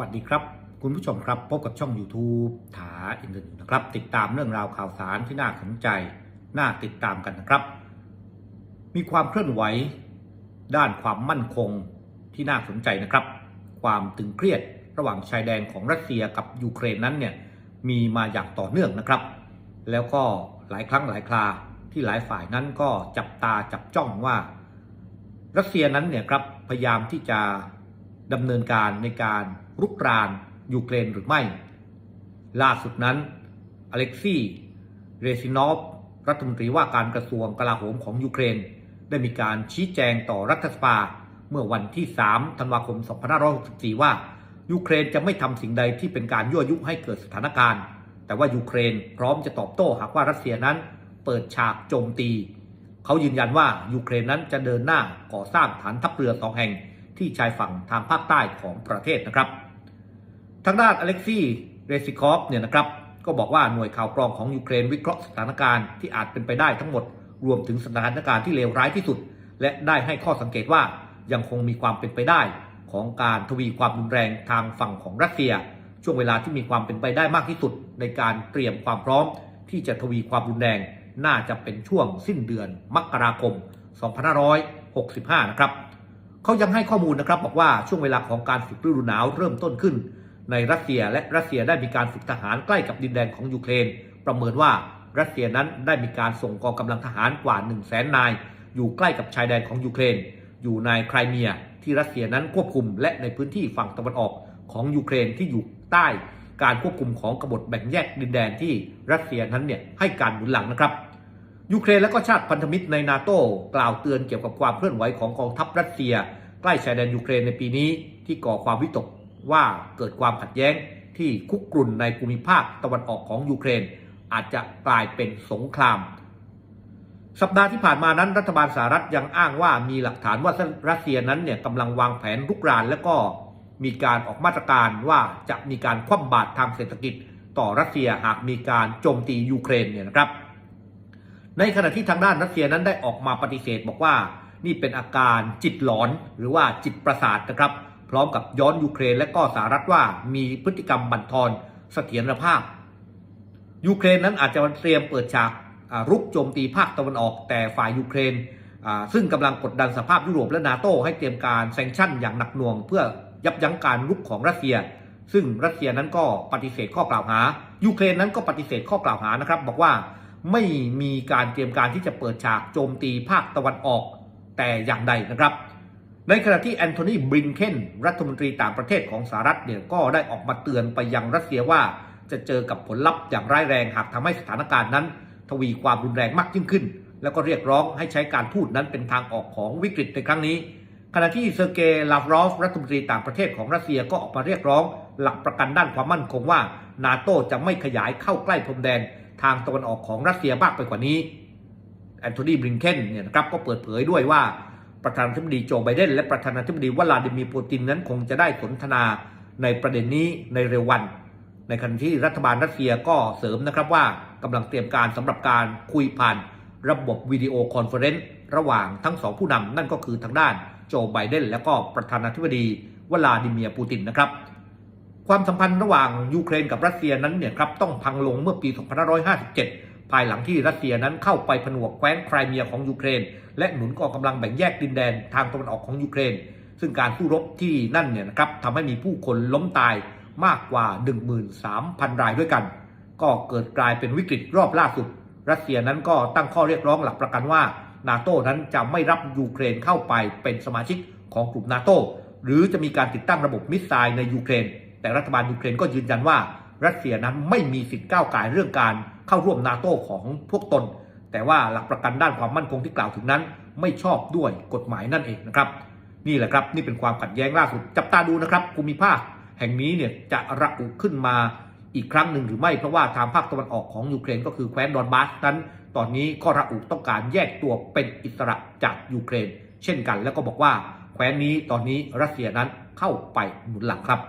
วัสดีครับ คุณผู้ชมครับ พบกับช่อง YouTube ถาอินเทอร์เน็ตนะครับ ติดตามเรื่องราวข่าวสารที่น่าสนใจ น่าติดตามกันนะครับ มีความเคลื่อนไหว ด้านความมั่นคงที่น่าสนใจนะครับ ความตึงเครียดระหว่างชายแดนของรัสเซียกับยูเครนนั้นเนี่ยมีมาอย่างต่อเนื่องนะครับ แล้วก็หลายครั้งหลายคราที่หลายฝ่ายนั้นก็จับตาจับจ้องว่า รัสเซียนั้นเนี่ยครับพยายามที่จะ ดำเนินการในการรุกรานยูเครนหรือไม่ ล่าสุดนั้นอเล็กซี่เรซินอฟรัฐมนตรีว่าการกระทรวงกลาโหมของยูเครน ได้มีการชี้แจงต่อรัฐสภาเมื่อวันที่ 3 ธันวาคม 2564 ว่า ยูเครนจะไม่ทำสิ่งใดที่เป็นการยั่วยุให้เกิดสถานการณ์ แต่ว่ายูเครนพร้อมจะตอบโต้หากว่ารัสเซียนั้น เปิดฉากโจมตี เขายืนยันว่ายูเครนนั้นจะเดินหน้าก่อสร้างฐานทัพเรือสองแห่ง ที่ชายฝั่งทางภาคใต้ของประเทศนะครับ ทางด้านอเล็กซี่เรซิคอฟเนี่ยนะครับก็บอกว่าหน่วยข่าวกรองของยูเครนวิเคราะห์สถานการณ์ที่อาจเป็นไปได้ทั้งหมด รวมถึงสถานการณ์ที่เลวร้ายที่สุด และได้ให้ข้อสังเกตว่ายังคงมีความเป็นไปได้ ของการทวีความรุนแรงทางฝั่งของรัสเซีย ช่วงเวลาที่มีความเป็นไปได้มากที่สุด ในการเตรียมความพร้อม ที่จะทวีความรุนแรงน่าจะเป็นช่วงสิ้นเดือนมกราคม 2565 นะครับ เขายังให้ข้อมูลนะครับบอกว่าช่วงเวลาของการฝึกฤดูหนาวเริ่มต้นขึ้น ในรัสเซียและรัสเซียได้มีการฝึกทหารใกล้กับดินแดนของยูเครน ประเมินว่ารัสเซียนั้นได้มีการส่งกองกำลังทหารกว่า 1 0 0 0 0แสนนาย อยู่ใกล้กับชายแดนของยูเครน อยู่ในไครเมีย ที่รัสเซียนั้นควบคุม และในพื้นที่ฝั่งตะวันออกของยูเครนที่อยู่ใต้ การควบคุมของกบฏแบ่งแยกดินแดนที่รัสเซียนั้นเนี่ยให้การหนุนหลังนะครับ ยูเครนและก็ชาติพันธมิตรในนาโต้กล่าวเตือนเกี่ยวกับความเคลื่อนไหวของกองทัพรัสเซีย ใกล้ชายแดนยูเครนในปีนี้ ที่ก่อความวิตกว่าเกิดความขัดแย้งที่คุกกรุ่นในภูมิภาคตะวันออกของยูเครน อาจจะกลายเป็นสงคราม สัปดาห์ที่ผ่านมานั้นรัฐบาลสหรัฐยังอ้างว่ามีหลักฐานว่ารัสเซียนั้นเนี่ยกำลังวางแผนรุกรานและก็มีการออกมาตรการว่าจะมีการคว่ำบาตรทางเศรษฐกิจ ต่อรัสเซียหากมีการโจมตียูเครนเนี่ยนะครับ ในขณะที่ทางด้านรัสเซียนั้นได้ออกมาปฏิเสธบอกว่านี่เป็นอาการจิตหลอนหรือว่าจิตประสาทนะครับ พร้อมกับย้อนยูเครนและก็สหรัฐว่ามีพฤติกรรมบั่นทอนเสถียรภาพ ยูเครนนั้นอาจจะเตรียมเปิดฉากรุกโจมตีภาคตะวันออกแต่ฝ่ายยูเครน ซึ่งกำลังกดดันสภาพยุโรปและนาโตให้เตรียมการแซงชั่นอย่างหนักหน่วง เพื่อยับยั้งการรุกของรัสเซีย ซึ่งรัสเซียนั้นก็ปฏิเสธข้อกล่าวหา ยูเครนนั้นก็ปฏิเสธข้อกล่าวหานะครับบอกว่า ไม่มีการเตรียมการที่จะเปิดฉากโจมตีภาคตะวันออกแต่อย่างใดนะครับ ในขณะที่แอนโทนีบริงเคนรัฐมนตรีต่างประเทศของสหรัฐเนี่ยก็ได้ออกมาเตือนไปยังรัสเซียว่า จะเจอกับผลลัพธ์อย่างร้ายแรงหากทำให้สถานการณ์นั้น ทวีความรุนแรงมากยิ่งขึ้น แล้วก็เรียกร้องให้ใช้การพูดนั้นเป็นทางออกของวิกฤตในครั้งนี้ ขณะที่เซอร์เกย์ลาฟรอฟรัฐมนตรีต่างประเทศของรัสเซียก็ออกมาเรียกร้อง หลักประกันด้านความมั่นคงว่านาโตจะไม่ขยายเข้าใกล้พรมแดน ทางตะวันออกของรัสเซียมากไปกว่านี้แอนโทนีบริงเคนเนี่ยนะครับก็เปิดเผยด้วยว่าประธานาธิบดีโจไบเดนและประธานาธิบดีวลาดิมีร์ปูตินนั้นคงจะได้สนทนาในประเด็นนี้ในเร็ววัน ในขณะที่รัฐบาลรัสเซียก็เสริมนะครับว่ากำลังเตรียมการสำหรับการคุยผ่านระบบวิดีโอคอนเฟอเรนซ์ระหว่างทั้งสองผู้นำนั่นก็คือทางด้านโจไบเดนและก็ประธานาธิบดีวลาดิเมียร์ปูตินนะครับ ความสัมพันธ์ระหว่างยูเครนกับรัสเซียนั้นเนี่ยครับต้องพังลงเมื่อปี 2557 ภายหลังที่รัสเซียนั้นเข้าไปผนวกแคว้นไครเมียของยูเครน และหนุนกองกำลังแบ่งแยกดินแดนทางตะวันออกของยูเครน ซึ่งการสู้รบที่นั่นเนี่ยนะครับทำให้มีผู้คนล้มตายมากกว่า 13,000 รายด้วยกัน ก็เกิดกลายเป็นวิกฤตรอบล่าสุด รัสเซียนั้นก็ตั้งข้อเรียกร้องหลักประกันว่านาโต้นั้นจะไม่รับยูเครนเข้าไปเป็นสมาชิกของกลุ่มนาโต้หรือจะมีการติดตั้งระบบมิสไซล์ในยูเครน แต่รัฐบาลยูเครนก็ยืนยันว่ารัสเซียนั้นไม่มีสิทธิ์ก้าวไก่เรื่องการเข้าร่วมนาโต้ของพวกตน แต่ว่าหลักประกันด้านความมั่นคงที่กล่าวถึงนั้น ไม่ชอบด้วยกฎหมายนั่นเองนะครับ นี่แหละครับนี่เป็นความขัดแย้งล่าสุดจับตาดูนะครับภูมิภาคแห่งนี้เนี่ยจะระอุขึ้นมาอีกครั้งหนึ่งหรือไม่เพราะว่าทางภาคตะวันออกของยูเครนก็คือแคว้นดอนบาสนั้น ตอนนี้ก็ระอุต้องการแยกตัวเป็นอิสระจากยูเครน เช่นกันแล้วก็บอกว่าแคว้นนี้ตอนนี้รัสเซียนั้นเข้าไปหนุนหลังครับ